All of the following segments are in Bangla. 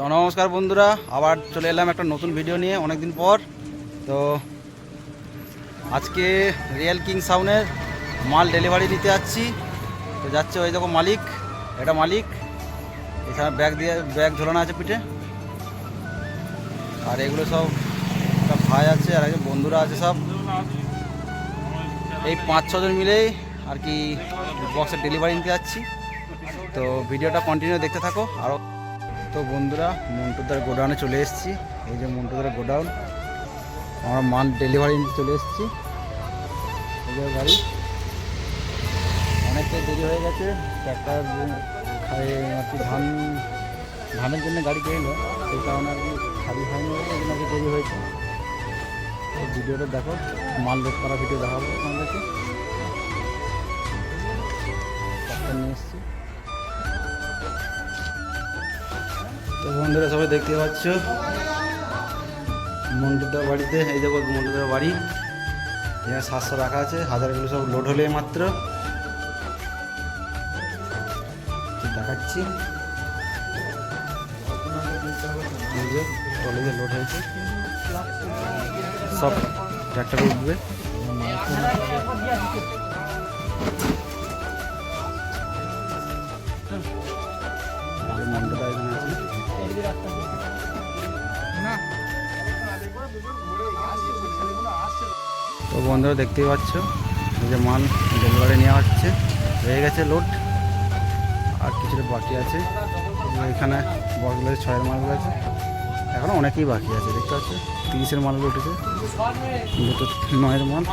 তো নমস্কার বন্ধুরা, আবার চলে এলাম একটা নতুন ভিডিও নিয়ে অনেক দিন পর। তো আজকে রিয়েল কিং সাউনের মাল ডেলিভারি দিতে যাচ্ছি। তো যাচ্ছে ওই দেখো মালিক, এটা মালিক। এখানে ব্যাগ দিয়ে ব্যাগ ঝোলানো আছে পিঠে। আর এগুলো সব একটা ভাই আছে আর একজন বন্ধুরা আছে সব। এই পাঁচ ছজন মিলেই আর কি বক্সের ডেলিভারি নিতে যাচ্ছি। তো ভিডিওটা কন্টিনিউ দেখতে থাকো। আরও তো বন্ধুরা, মন্টুদার গোডাউনে চলে এসেছি। এই যে মন্টুদার গোডাউন, আমরা মাল ডেলিভারি নিতে চলে এসেছি। এই যে গাড়ি। অনেকটাই দেরি হয়ে গেছে ট্র্যাক্টর আর কি ধান, ধানের জন্য গাড়ি পেল সেই কারণে আর কি খালি হয়নি এই জন্য দেরি হয়েছে। ভিডিওটা দেখো, মাল লোড করা ভিডিও দেখাবো আপনাদেরকে নিয়ে বন্ধুরা সবাই দেখতে পাচ্ছ? মন্টুদার বাড়িতে, এই দেখো মন্টুদার বাড়ি। এখানে সাতশো রাখা আছে, হাজারগুলো সব লোড হলে মাত্র। দেখাচ্ছি। কলেজে লোড হয়েছে। সব ট্র্যাক্টরে উঠবে। তো বন্ধুরা দেখতেই পাচ্ছ যে মাল ডেলিভারি নেওয়া হচ্ছে হয়ে গেছে লোড আর কিছুটা বাকি আছে। এখানে আছে, ছয়ের মালগুলো আছে। এখনও অনেকেই বাকি আছে দেখতে পাচ্ছ? তিরিশের মালগুলো উঠেছে। দুটো নয়ের মাল।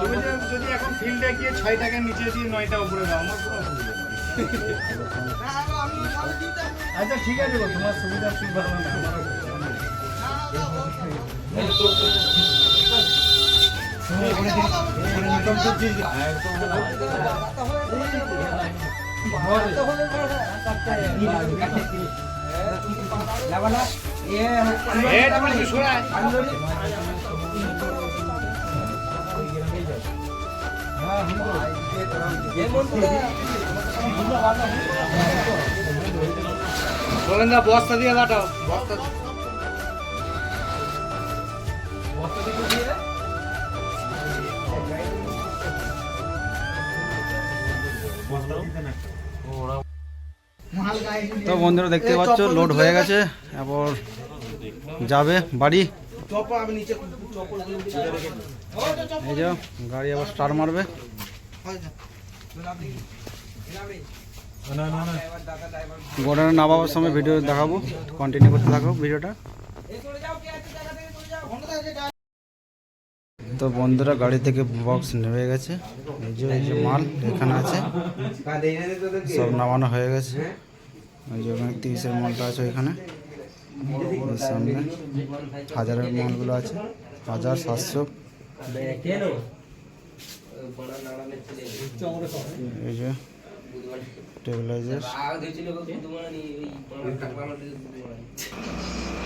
তুমি যে- যদি এখন ফিল্ডে গিয়ে ছয় টাকার নিচে দিয়ে নয়টা উপরে দাও আমার কোনো অসুবিধা আচ্ছা ঠিক আছে তোমার সুবিধা ঠিক ভালো না আমার কি শোনায়? বলেন না বস্তা দিয়ে বস্তা তো বন্ধুরা দেখতে পাচ্ছ লোড হয়ে গেছে, এরপর যাবে বাড়ি। এই যে, গাড়ি আবার স্টার মারবে। গোডাউনে নামাবার সময় ভিডিও দেখাবো কন্টিনিউ করতে থাকো ভিডিওটা। তো বন্ধুরা গাড়ি থেকে বক্স নেমে গেছে। এই যে এই যে মাল এখানে আছে। সব নামানো হয়ে গেছে। ওই যে ওখানে তিরিশের মালটা আছে ওইখানে সামনে হাজারের মালগুলো আছে। হাজার সাতশো। এই যে স্টেবিলাইজার